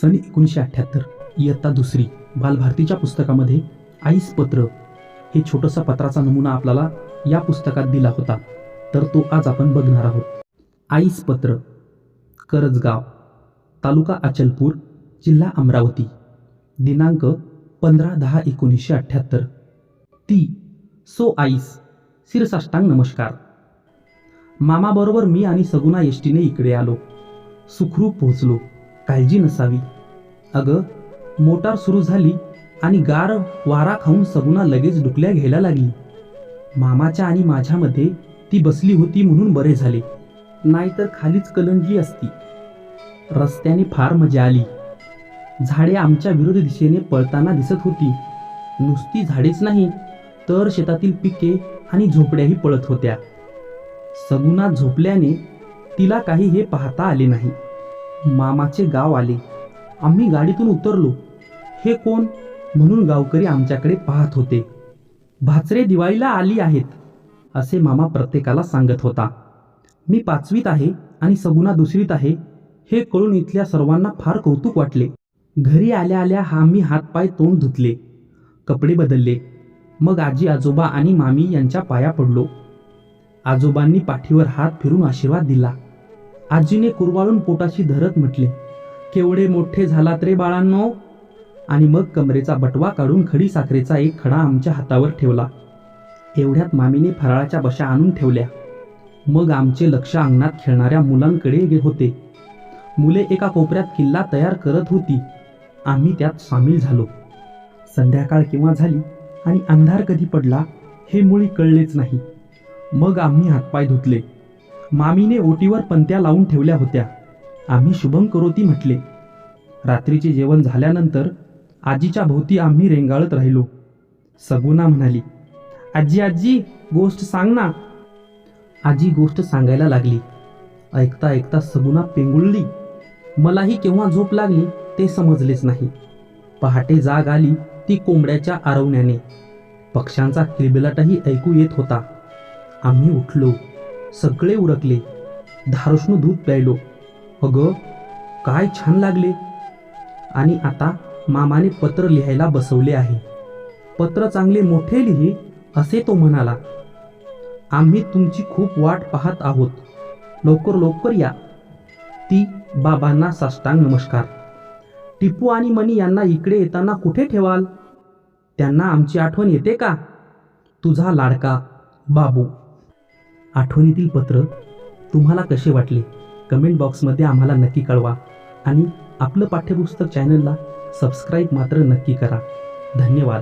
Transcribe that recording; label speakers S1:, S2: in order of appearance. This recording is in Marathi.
S1: सन एकोणीसशे अठ्ठ्याहत्तर इयत्ता दुसरी बालभारतीच्या पुस्तकामध्ये आईस पत्र हे छोटंसा पत्राचा नमुना आपल्याला या पुस्तकात दिला होता. तर तो आज आपण बघणार आहोत. आईस पत्र करजगाव तालुका अचलपूर जिल्हा अमरावती दिनांक पंधरा दहा एकोणीसशे अठ्ठ्याहत्तर ती सो आईस शिरसाष्टांग नमस्कार. मामाबरोबर मी आणि सगुना यष्टीने इकडे आलो. सुखरूप पोहोचलो. काळजी नसावी. अगं मोटार सुरू झाली आणि गार वारा खाऊन सगुना लगेच डुकल्या घ्यायला लागली. मामाच्या आणि माझ्यामध्ये ती बसली होती म्हणून बरे झाले. नाहीतर खालीच कलंडली असती. रस्त्याने फार मजा आली. झाडे आमच्या विरुद्ध दिशेने पळताना दिसत होती. नुसती झाडेच नाही तर शेतातील पिके आणि झोपड्याही पळत होत्या. सगुना झोपल्याने तिला काही हे पाहता आले नाही. मामाचे गाव आले. आम्ही गाडीतून उतरलो. हे कोण? म्हणून गावकरी आमच्याकडे पाहत होते. भाचरे दिवाळीला आली आहेत असे मामा प्रत्येकाला सांगत होता. मी पाचवीत आहे आणि सगुना दुसरीत आहे हे कळून इथल्या सर्वांना फार कौतुक वाटले. घरी आल्या आल्या हा मी हातपाय तोंड धुतले. कपडे बदलले. मग आजी आजोबा आणि मामी यांच्या पाया पडलो. आजोबांनी पाठीवर हात फिरून आशीर्वाद दिला. आजीने कुरवाळून पोटाशी धरत म्हटले केवढे मोठे झालात रे बाळांनो. आणि मग कमरेचा बटवा काढून खडी साखरेचा एक खडा आमच्या हातावर ठेवला. एवढ्यात मामीने फराळाच्या बशा आणून ठेवल्या. मग आमचे लक्ष अंगणात खेळणाऱ्या मुलांकडे होते. मुले एका कोपऱ्यात किल्ला तयार करत होती. आम्ही त्यात सामील झालो. संध्याकाळ केव्हा झाली आणि अंधार कधी पडला हे मुळी कळलेच नाही. मग आम्ही हातपाय धुतले. मामीने ओटीवर पंत्या लावून ठेवल्या होत्या. आम्ही शुभम करोती म्हटले रात्रीचे जेवण झाल्यानंतर आजीच्या भोवती आम्ही रेंगाळत राहिलो. सगुना म्हणाली आजी आजी गोष्ट सांग ना. आजी गोष्ट सांगायला लागली. ऐकता ऐकता सगुना पेंगुळली. मलाही केव्हा झोप लागली ते समजलेच नाही. पहाटे जाग आली ती कोंबड्याच्या आरवण्याने. पक्ष्यांचा किलबिलाटही ऐकू येत होता. आम्ही उठलो. सगळे उरकले. धारोष्ण दूध प्यायलो. अगं काय छान लागले. आणि आता मामाने पत्र लिहायला बसवले आहे. पत्र चांगले मोठे लिही असे तो म्हणाला. आम्ही तुमची खूप वाट पाहत आहोत. लवकर लवकर या. ती बाबांना साष्टांग नमस्कार. टिपू आणि मणी यांना इकडे येताना कुठे ठेवाल? त्यांना आमची आठवण येते का? तुझा लाडका बाबू. आठवणीतील पत्र तुम्हाला कसे वाटले? कमेंट बॉक्समध्ये आम्हाला नक्की कळवा आणि आपलं पाठ्यपुस्तक चॅनलला सबस्क्राईब मात्र नक्की करा. धन्यवाद.